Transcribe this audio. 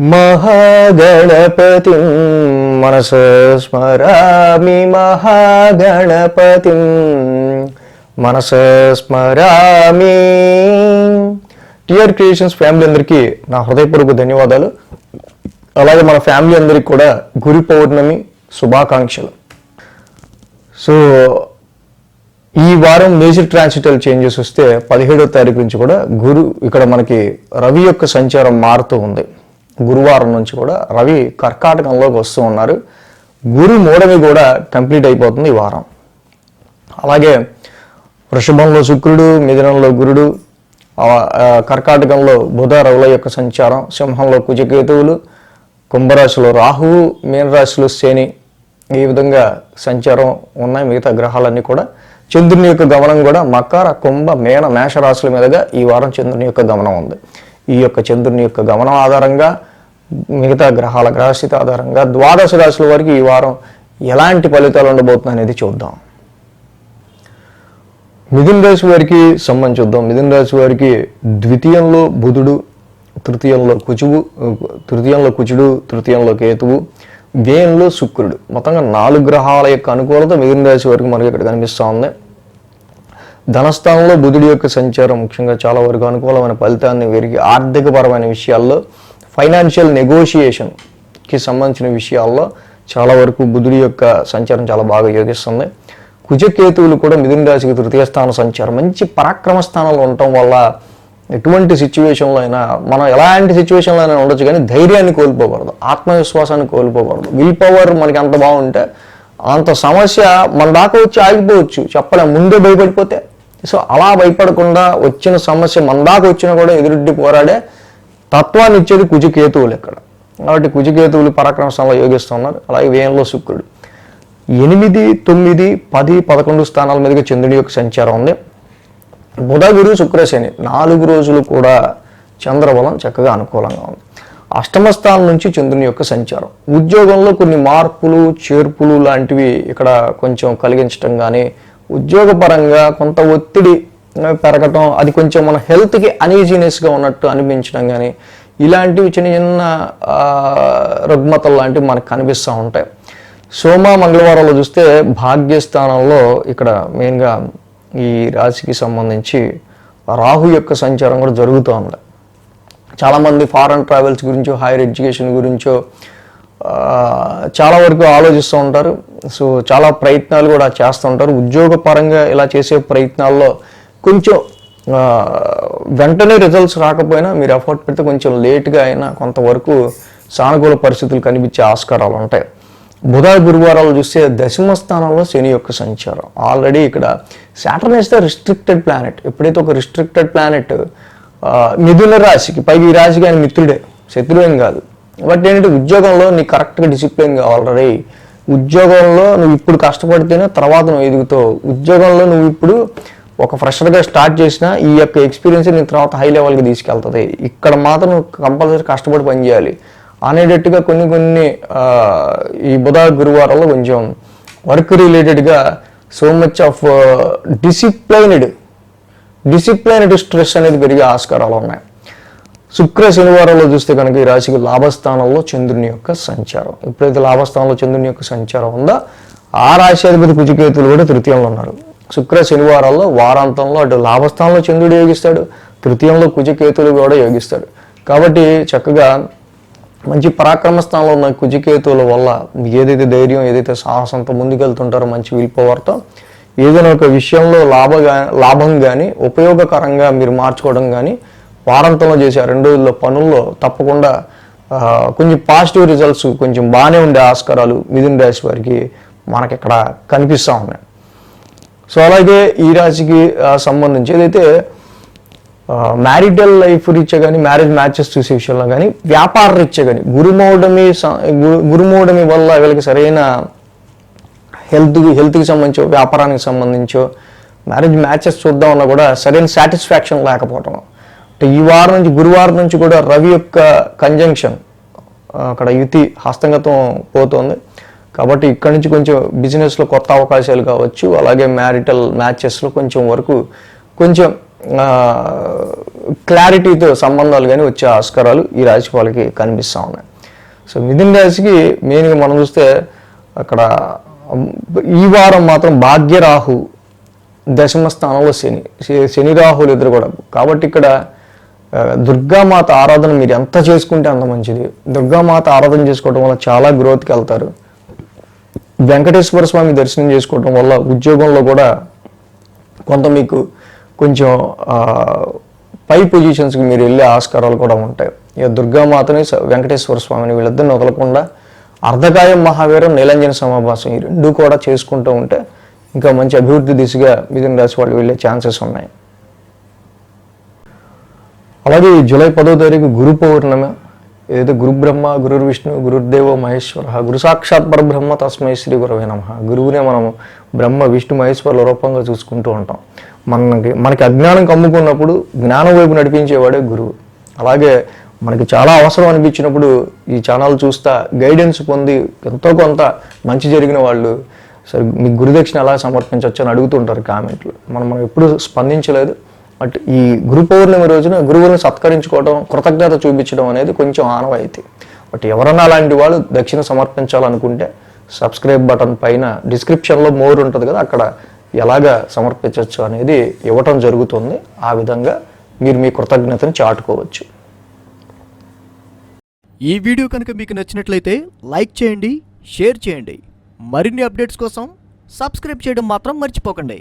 మహాగణపతి మనస స్మరామి మహాగణపతి మనస స్మరామి. టిఆర్ క్రియేషన్స్ ఫ్యామిలీ అందరికీ నా హృదయపూర్వక ధన్యవాదాలు. అలాగే మన ఫ్యామిలీ అందరికి కూడా గురి పౌర్ణమి శుభాకాంక్షలు. సో ఈ వారం మేజర్ ట్రాన్సిటల్ చేంజెస్ వస్తే పదిహేడో తారీఖు నుంచి కూడా గురు ఇక్కడ మనకి రవి యొక్క సంచారం మారుతూ ఉంది. గురువారం నుంచి కూడా రవి కర్కాటకంలోకి వస్తూ ఉన్నారు. గురు మూడవి కూడా కంప్లీట్ అయిపోతుంది ఈ వారం. అలాగే వృషభంలో శుక్రుడు మిథునంలో గురుడు కర్కాటకంలో బుధ రవుల యొక్క సంచారం సింహంలో కుజకేతువులు కుంభరాశిలో రాహువు మీనరాశిలో శని ఈ విధంగా సంచారం ఉన్నాయి. మిగతా గ్రహాలన్నీ కూడా చంద్రుని యొక్క గమనం కూడా మకర కుంభ మేన మేషరాశుల మీదుగా ఈ వారం చంద్రుని యొక్క గమనం ఉంది. ఈ యొక్క చంద్రుని యొక్క గమనం ఆధారంగా మిగతా గ్రహాల గ్రహస్థితి ఆధారంగా ద్వాదశ రాశుల వారికి ఈ వారం ఎలాంటి ఫలితాలు ఉండబోతున్నాయి అనేది చూద్దాం. మిథున రాశి వారికి సంబంధించి చూద్దాం. మిథున రాశి వారికి ద్వితీయంలో బుధుడు తృతీయంలో కుచువు తృతీయంలో కుచుడు తృతీయంలో కేతువు వ్యయంలో శుక్రుడు. మొత్తంగా నాలుగు గ్రహాల యొక్క అనుకూలత మిథున రాశి వారికి మనకి ఇక్కడ కనిపిస్తూ ఉంది. ధనస్థానంలో బుధుడి యొక్క సంచారం ముఖ్యంగా చాలా వరకు అనుకూలమైన ఫలితాన్ని వీరికి ఆర్థికపరమైన విషయాల్లో ఫైనాన్షియల్ నెగోషియేషన్కి సంబంధించిన విషయాల్లో చాలా వరకు బుధుడి యొక్క సంచారం చాలా బాగా యోగిస్తుంది. కుజకేతువులు కూడా మిథున రాశికి తృతీయ స్థాన సంచారం. మంచి పరాక్రమ స్థానంలో ఉండటం వల్ల ఎటువంటి సిచ్యువేషన్లో అయినా మనం ఎలాంటి సిచ్యువేషన్లో అయినా ఉండొచ్చు కానీ ధైర్యాన్ని కోల్పోకూడదు ఆత్మవిశ్వాసాన్ని కోల్పోకూడదు. విల్ పవర్ మనకి అంత బాగుంటే అంత సమస్య మన దాకా వచ్చి ఆగిపోవచ్చు. చెప్పలేము ముందే భయపడిపోతే. సో అలా భయపడకుండా వచ్చిన సమస్య మన దాకా వచ్చినా కూడా ఎదురుడ్డి పోరాడే తత్వాన్ని ఇచ్చేది కుజకేతువులు ఇక్కడ. కాబట్టి కుజకేతువులు పరాక్రమస్థానంలో యోగిస్తున్నారు. అలాగే వేయంలో శుక్రుడు. ఎనిమిది తొమ్మిది పది పదకొండు స్థానాల మీదుగా చంద్రుడి యొక్క సంచారం ఉంది. బుధ గురు నాలుగు రోజులు కూడా చంద్రబలం చక్కగా అనుకూలంగా ఉంది. అష్టమ స్థానం నుంచి చంద్రుని యొక్క సంచారం. ఉద్యోగంలో కొన్ని మార్పులు చేర్పులు లాంటివి ఇక్కడ కొంచెం కలిగించటం కానీ ఉద్యోగపరంగా కొంత ఒత్తిడి పెరగటం అది కొంచెం మన హెల్త్కి అనీజీనెస్గా ఉన్నట్టు అనిపించడం కానీ ఇలాంటివి చిన్న చిన్న రుగ్మతలు లాంటివి మనకు కనిపిస్తూ ఉంటాయి. సోమ మంగళవారంలో చూస్తే భాగ్యస్థానంలో ఇక్కడ మెయిన్గా ఈ రాశికి సంబంధించి రాహు యొక్క సంచారం కూడా జరుగుతూ ఉంది. చాలామంది ఫారెన్ ట్రావెల్స్ గురించో హైయర్ ఎడ్యుకేషన్ గురించో చాలా వరకు ఆలోచిస్తూ ఉంటారు. సో చాలా ప్రయత్నాలు కూడా చేస్తూ ఉంటారు. ఉద్యోగపరంగా ఇలా చేసే ప్రయత్నాల్లో కొంచెం వెంటనే రిజల్ట్స్ రాకపోయినా మీరు ఎఫర్ట్ పెడితే కొంచెం లేట్గా అయినా కొంతవరకు సానుకూల పరిస్థితులు కనిపించే ఆస్కారాలు ఉంటాయి. బుధ గురువారాలు చూస్తే దశమ స్థానంలో శని యొక్క సంచారం. ఆల్రెడీ ఇక్కడ Saturn is the restricted planet ఎప్పుడైతే ఒక రిస్ట్రిక్టెడ్ ప్లానెట్ మిథున రాశికి పైకి ఈ రాశికి ఆయన మిత్రుడే. శత్రువేం కాదు. బట్ ఏంటంటే ఉద్యోగంలో నీకు కరెక్ట్గా డిసిప్లిన్ ఆల్రెడీ ఉద్యోగంలో నువ్వు ఇప్పుడు కష్టపడితేనే తర్వాత నువ్వు ఎదుగుతావు. ఉద్యోగంలో నువ్వు ఇప్పుడు ఒక ఫ్రెషర్గా స్టార్ట్ చేసినా ఈ యొక్క ఎక్స్పీరియన్స్ నేను తర్వాత హై లెవెల్కి తీసుకెళ్తుంది. ఇక్కడ మాత్రం కంపల్సరీ కష్టపడి పనిచేయాలి అనేటట్టుగా కొన్ని కొన్ని ఈ బుధ గురువారంలో కొంచెం వర్క్ రిలేటెడ్గా so much of disciplined disciplined stress అనేది పెరిగే ఆస్కారాలు ఉన్నాయి. శుక్ర శనివారంలో చూస్తే కనుక ఈ రాశికి లాభస్థానంలో చంద్రుని యొక్క సంచారం. ఎప్పుడైతే లాభస్థానంలో చంద్రుని యొక్క సంచారం ఉందో ఆ రాశి అధిపతి కుజకేతులు కూడా తృతీయంలో ఉన్నారు. శుక్ర శనివారాల్లో వారాంతంలో అటు లాభస్థానంలో చంద్రుడు యోగిస్తాడు తృతీయంలో కుజకేతులు కూడా యోగిస్తాడు. కాబట్టి చక్కగా మంచి పరాక్రమ స్థానంలో ఉన్న కుజకేతువుల వల్ల ఏదైతే ధైర్యం ఏదైతే సాహసంతో ముందుకెళ్తుంటారో మంచి విల్ పవర్తో ఏదైనా ఒక విషయంలో లాభగా లాభం కానీ ఉపయోగకరంగా మీరు మార్చుకోవడం కానీ వారాంతంలో చేసే రెండు రోజుల్లో పనుల్లో తప్పకుండా కొంచెం పాజిటివ్ రిజల్ట్స్ కొంచెం బాగానే ఉండే ఆస్కారాలు మిథున్ రాశి వారికి మనకి ఇక్కడ కనిపిస్తూ ఉన్నాయి. సో అలాగే ఈ రాశికి సంబంధించి ఏదైతే మ్యారిటల్ లైఫ్ రీత్యా కానీ మ్యారేజ్ మ్యాచెస్ చూసే విషయంలో కానీ వ్యాపార రీత్యా కానీ గురుమౌడమి గురుమౌడమి వల్ల వీళ్ళకి సరైన హెల్త్ హెల్త్కి సంబంధించో వ్యాపారానికి సంబంధించో మ్యారేజ్ మ్యాచెస్ చూద్దామన్నా కూడా సరైన సాటిస్ఫాక్షన్ లేకపోవటం. అంటే ఈ వారం నుంచి గురువారం నుంచి కూడా రవి యొక్క కంజంక్షన్ అక్కడ యుతి హస్తంగతం పోతుంది. కాబట్టి ఇక్కడ నుంచి కొంచెం బిజినెస్లో కొత్త అవకాశాలు కావచ్చు అలాగే మ్యారిటల్ మ్యాచెస్లో కొంచెం వరకు కొంచెం క్లారిటీతో సంబంధాలు కానీ వచ్చే ఆస్కారాలు ఈ రాశి వాళ్ళకి కనిపిస్తూ ఉన్నాయి. సో మిథున రాశికి మెయిన్గా మనం చూస్తే అక్కడ ఈ వారం మాత్రం భాగ్యరాహు దశమ స్థానంలో శని శని రాహులు ఇద్దరు కూడా కాబట్టి ఇక్కడ దుర్గామాత ఆరాధన మీరు ఎంత చేసుకుంటే అంత మంచిది. దుర్గామాత ఆరాధన చేసుకోవడం వల్ల చాలా గ్రోత్కి వెళ్తారు. వెంకటేశ్వర స్వామి దర్శనం చేసుకోవడం వల్ల ఉద్యోగంలో కూడా కొంత మీకు కొంచెం పై పొజిషన్స్కి మీరు వెళ్ళే ఆస్కారాలు కూడా ఉంటాయి. ఇక దుర్గామాతని వెంకటేశ్వర స్వామిని వీళ్ళిద్దరిని వదలకుండా అర్ధకాయం మహావీరం నీలంజన సమాభాసం ఈ రెండు కూడా చేసుకుంటూ ఉంటే ఇంకా మంచి అభివృద్ధి దిశగా మిథున రాశి వాళ్ళు వెళ్ళే ఛాన్సెస్ ఉన్నాయి. అలాగే జూలై పదో తారీఖు గురు పౌర్ణమి. ఏదైతే గురుబ్రహ్మ గురు విష్ణు గురుదేవో మహేశ్వర గురు సాక్షాత్ పరబ్రహ్మ తస్మై శ్రీ గురవే నమ. గురువునే మనం బ్రహ్మ విష్ణు మహేశ్వరుల రూపంగా చూసుకుంటూ ఉంటాం. మనకి మనకి అజ్ఞానం కమ్ముకున్నప్పుడు జ్ఞానం వైపు నడిపించేవాడే గురువు. అలాగే మనకి చాలా అవసరం అనిపించినప్పుడు ఈ ఛానల్ చూస్తా గైడెన్స్ పొంది ఎంతో కొంత మంచి జరిగిన వాళ్ళు సరే మీకు గురుదక్షిణ ఎలా సమర్పించవచ్చు అని అడుగుతుంటారు కామెంట్లు. మనం మనం ఎప్పుడు స్పందించలేదు. బట్ ఈ గురు పౌర్ణమి రోజున గురువులను సత్కరించుకోవడం కృతజ్ఞత చూపించడం అనేది కొంచెం ఆనవాయితీ. బట్ ఎవరన్నా అలాంటి వాళ్ళు దక్షిణ సమర్పించాలనుకుంటే సబ్స్క్రైబ్ బటన్ పైన డిస్క్రిప్షన్లో మోర్ ఉంటుంది కదా అక్కడ ఎలాగ సమర్పించవచ్చు అనేది ఇవ్వటం జరుగుతుంది. ఆ విధంగా మీరు మీ కృతజ్ఞతను చాటుకోవచ్చు. ఈ వీడియో కనుక మీకు నచ్చినట్లయితే లైక్ చేయండి షేర్ చేయండి. మరిన్ని అప్డేట్స్ కోసం సబ్స్క్రైబ్ చేయడం మాత్రం మర్చిపోకండి.